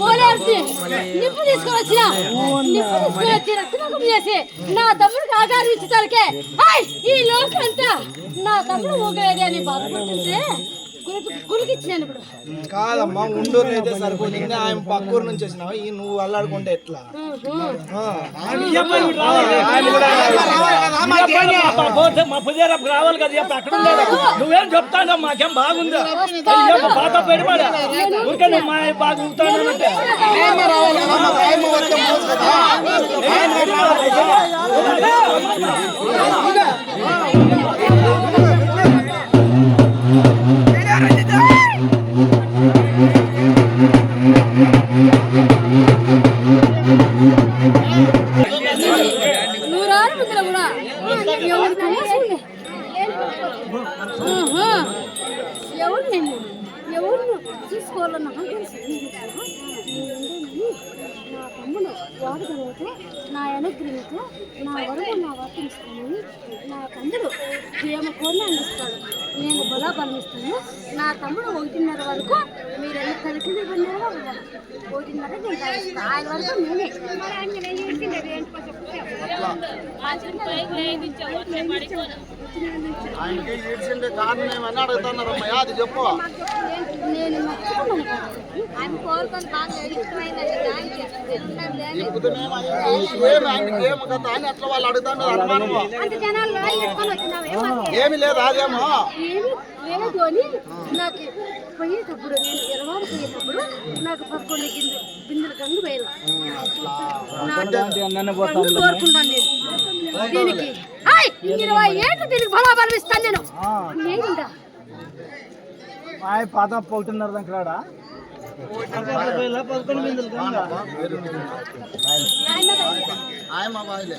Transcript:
పోలేర్చి నిప్పు తీసుకొని వచ్చిన నిప్పు తీసుకొని వచ్చిన తినకం చేసి నా తమ్ముడికి ఆకారం ఇచ్చేసరికి ఈ లోకంతా నా తమ్ముడు ఊగలేదే అని బాధపడుతుంటే కాదమ్మా ఉండూరు అయితే సరిపోతుంది ఆయన పక్కూరు నుంచి వచ్చినావు? ఈ నువ్వు అల్లాడుకుంటే ఎట్లా? మా రావాలి కదా చెప్పి అక్కడ నువ్వేం చెప్తాను మాకేం బాగుందా. పాత పెడబడ. ఊరికే మా ఎవరు ఎవరు నేను ఎవరు తీసుకోవాలని అహంకారం నా తమ్ముడు వాడుకలతో నా అనుగ్రహంతో నా వరకు నా వర్తిస్తాను నా తమ్ముడు ప్రేమ కోరిన అందిస్తాడు నేను బలా బలమిస్తాను నా తమ్ముడు ఒకటిన్నర వరకు కలిసి పడినారో ఒకటిన్నర ఆయన వరకు నేనే. ఆయనకి ఈడ్చిండే కారణం ఏమని అడుగుతున్నారమ్మా? అది చెప్పు. నేను. ఆయన కోరుకొని బాగా కదా అని అట్లా వాళ్ళు అనుమానము? వచ్చినావు ఏమి లేదు అదేమో నాకు పోయేటప్పుడు నేను ఎరవాడు పోయేటప్పుడు నాకు పదకొండు గిన్నె బిందెలు గంగు వేయాలి. కోరుకుంటాను నేను. దీనికి. ఇరవై ఏళ్ళు దీనికి బలా బలమిస్తాను నేను. ఏంటా ఆయన పాత పోతున్నారు దానికి రాడా? బాయిలే